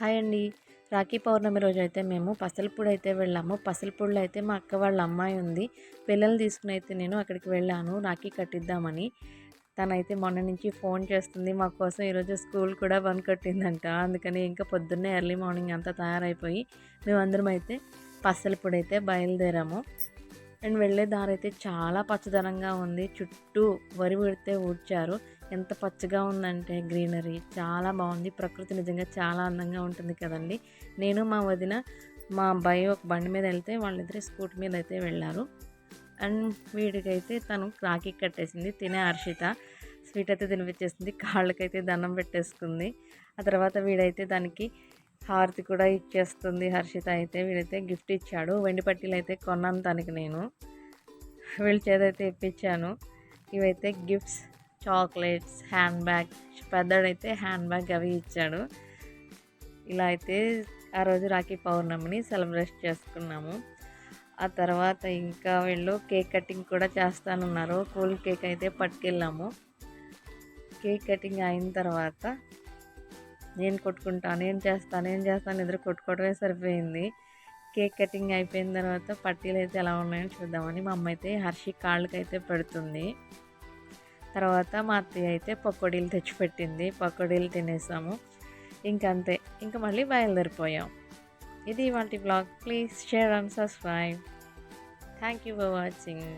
Hi అండి. రాఖీ పౌర్ణమి రోజు అయితే మేము పసలపూడి అయితే వెళ్ళాము. పసలపూడిలో అయితే మా అక్క వాళ్ళ అమ్మాయి ఉంది. పిల్లలు తీసుకుని అయితే నేను అక్కడికి వెళ్ళాను. రాఖీ కట్టిద్దామని. తనైతే మొన్న నుంచి ఫోన్ చేస్తుంది. మా కోసం ఈరోజు స్కూల్ కూడా బంద్ కట్టిందంట. అందుకని ఇంకా పొద్దున్నే ఎర్లీ మార్నింగ్ అంతా తయారైపోయి మేమందరం అయితే పసలపూడి అయితే బయలుదేరాము. అండ్ వెళ్ళే దారి అయితే చాలా పచ్చదనంగా ఉంది. చుట్టూ వరి పెడితే ఊడ్చారు. ఎంత పచ్చగా ఉందంటే గ్రీనరీ. చాలా బాగుంది. ప్రకృతి నిజంగా చాలా అందంగా ఉంటుంది కదండి. నేను మా వదిన మా అబ్బాయి ఒక బండి మీద వెళ్తే వాళ్ళిద్దరు స్కూటీ మీద అయితే వెళ్ళారు. అండ్ వీడికైతే తను రాఖీ కట్టేసింది. తినే హర్షిత. స్వీట్ అయితే తినిపించేసింది కాళ్ళకైతే దండం పెట్టేసుకుంది. ఆ తర్వాత వీడైతే దానికి హారతి కూడా ఇచ్చేస్తుంది హర్షిత అయితే. వీడైతే గిఫ్ట్ ఇచ్చాడు. వెండి పట్టీలు అయితే కొన్నాను తనకి నేను. వీళ్ళ చేదైతే ఇప్పించాను. ఇవైతే గిఫ్ట్స్ చాక్లెట్స్ హ్యాండ్ బ్యాగ్ పెద్దడైతే హ్యాండ్ బ్యాగ్ అవి ఇచ్చాడు. ఇలా అయితే ఆ రోజు రాఖీ పౌర్ణమిని సెలబ్రేట్ చేసుకున్నాము. ఆ తర్వాత ఇంకా వీళ్ళు కేక్ కటింగ్ కూడా చేస్తానన్నారు. కూల్ కేక్ అయితే పట్టుకెళ్ళాము. కేక్ కటింగ్ అయిన తర్వాత నేను కొట్టుకుంటాను నేను చేస్తాను నేను చేస్తాను ఇద్దరు కొట్టుకోవడమే సరిపోయింది. కేక్ కటింగ్ అయిపోయిన తర్వాత పట్టీలు అయితే ఎలా ఉన్నాయో చూద్దామని మా అమ్మ అయితే హర్షి కాళ్ళకి అయితే పెడుతుంది. తర్వాత మా అత్తయ్య అయితే పకోడీలు తెచ్చిపెట్టింది పకోడీలు తినేసాము. ఇంకంతే ఇంకా మళ్ళీ బయలుదేరిపోయాం. ఇది ఇవాళ blog please share and subscribe thank you for watching